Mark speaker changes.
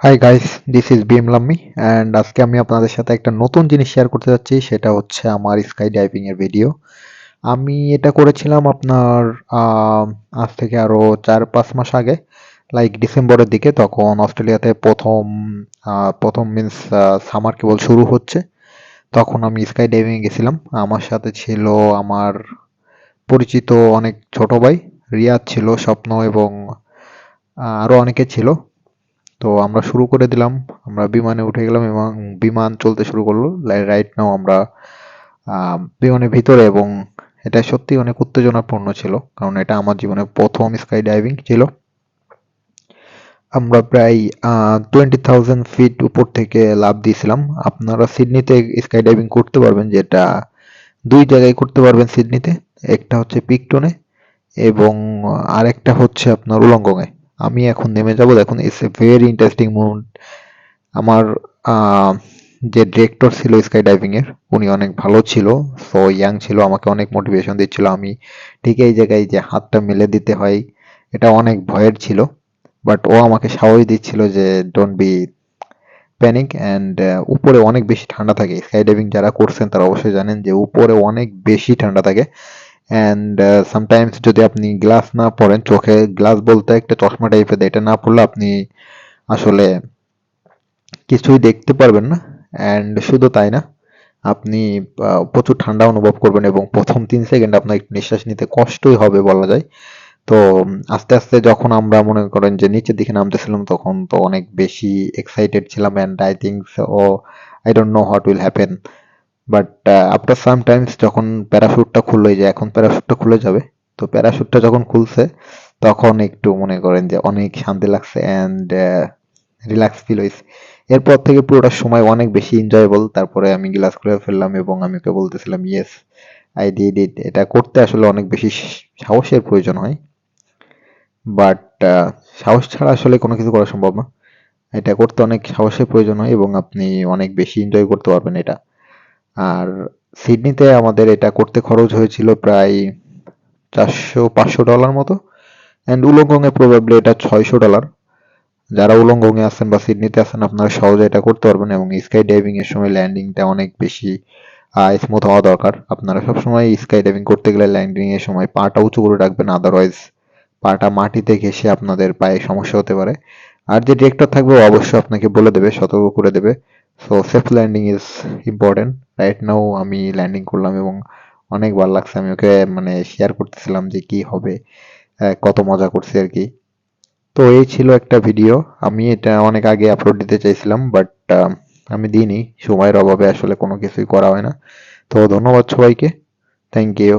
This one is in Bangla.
Speaker 1: Hi guys this is BM লাম্মি and আজকে আমি আপনাদের সাথে একটা নতুন জিনিস শেয়ার করতে যাচ্ছি, সেটা হচ্ছে আমার স্কাই ডাইভিং এর ভিডিও আমি এটা করেছিলাম আপনার আজ থেকে আরও চার, পাঁচ মাস আগে লাইক ডিসেম্বরের দিকে, তখন অস্ট্রেলিয়াতে প্রথম প্রথম মিন্স সামার কেবল শুরু হচ্ছে। তখন আমি স্কাই ডাইভিং গেছিলাম। আমার সাথে ছিল আমার পরিচিত অনেক ছোট ভাই, রিয়াদ ছিল, স্বপ্ন এবং আরও অনেকে ছিল। তো আমরা শুরু করে দিলাম। আমরা বিমানে উঠে গেলাম এবং বিমান চলতে শুরু করল। রাইট নাও আমরা বিমানের ভিতরে এবং এটা সত্যি অনেক উত্তেজনাপূর্ণ ছিল, কারণ এটা আমার জীবনে প্রথম স্কাই ডাইভিং ছিল। আমরা প্রায় টোয়েন্টি থাউজেন্ড ফিট উপর থেকে লাফ দিয়েছিলাম। আপনারা সিডনিতে স্কাই ডাইভিং করতে পারবেন যেটা দুই জায়গায় করতে পারবেন সিডনিতে, একটা হচ্ছে পিকটনে এবং আরেকটা হচ্ছে আপনার উলঙ্গঙে আমি এখন নেমে যাব। দেখুন it's a very interesting movement আমার যে ডিরেক্টর ছিল স্কাই ডাইভিং এর, উনি অনেক ভালো ছিল সো ইয়াং ছিল, আমাকে অনেক মোটিভেশন দিচ্ছিল। আমি ঠিক এই জায়গায় যে হাতটা মেলে দিতে হয়, এটা অনেক ভয়ের ছিল বাট ও আমাকে সাহস দিচ্ছিল যে ডোন্ট বি প্যানিক অ্যান্ড উপরে অনেক বেশি ঠান্ডা থাকে। স্কাই ডাইভিং যারা করছেন, তারা অবশ্যই জানেন যে উপরে অনেক বেশি ঠান্ডা থাকে। অ্যান্ড সামটাইমস যদি আপনি গ্লাস না পরেন চোখে গ্লাস বলতে একটা চশমা টাইপের এটা না পড়লে আপনি আসলে কিছুই দেখতে পারবেন না। অ্যান্ড শুধু তাই না, আপনি প্রচুর ঠান্ডা অনুভব করবেন এবং প্রথম তিন সেকেন্ড আপনার নিঃশ্বাস নিতে কষ্টই হবে বলা যায়। তো, আস্তে আস্তে যখন আমরা মনে করেন যে নিচের দিকে নামতেছিলাম, তখন তো অনেক বেশি এক্সাইটেড ছিলাম and I think oh I don't know what will happen but after some times যখন প্যারাশুটটা খুললো যে এখন প্যারাশুটটা খুলে যাবে, তো প্যারাশুটটা যখন খুলছে, তখন একটু মনে করেন যে অনেক শান্তি লাগছে অ্যান্ড রিল্যাক্স ফিল হয়েছে এরপর থেকে পুরোটা সময় অনেক বেশি এনজয়েবল তারপরে আমি গ্লাস খুলে ফেললাম এবং আমি ওকে বলতেছিলাম ইয়েস আই ডিড ইট এটা করতে আসলে অনেক বেশি সাহসের প্রয়োজন হয়। বাট সাহস ছাড়া আসলে কোনো কিছু করা সম্ভব না। এটা করতে অনেক সাহসের প্রয়োজন হয় এবং আপনি অনেক বেশি এনজয় করতে পারবেন এটা। আর সিডনিতে আমাদের এটা করতে খরচ হয়েছিল প্রায় চারশো পাঁচশো ডলার মতো। অ্যান্ড উলঙ্গঙে প্রবাবলি এটা ছয়শো ডলার যারা উলঙ্গঙে আছেন বা সিডনিতে আছেন, আপনারা সহজে এটা করতে পারবেন এবং স্কাই ডাইভিং এর সময় ল্যান্ডিংটা অনেক বেশি স্মুথ হওয়া দরকার। আপনারা সবসময় স্কাই ডাইভিং করতে গেলে ল্যান্ডিং এর সময় পাটা উঁচু করে রাখবেন আদারওয়াইজ পাটা মাটিতে ঘেঁষে আপনাদের পায়ে সমস্যা হতে পারে। আর যে ডিরেক্টর থাকবে ও অবশ্যই আপনাকে বলে দেবে, সতর্ক করে দেবে। So safe landing is important right now আমি ল্যান্ডিং করলাম এবং অনেক ভালো লাগছে। আমি ওকে মানে শেয়ার করতেছিলাম যে কি হবে কত মজা করছি আর কি। তো এই ছিল একটা ভিডিও আমি এটা অনেক আগে আপলোড দিতে চাইছিলাম বাট আমি দিইনি। সময়ের অভাবে আসলে কোনো কিছুই করা হয় না। তো ধন্যবাদ সবাইকে। Thank you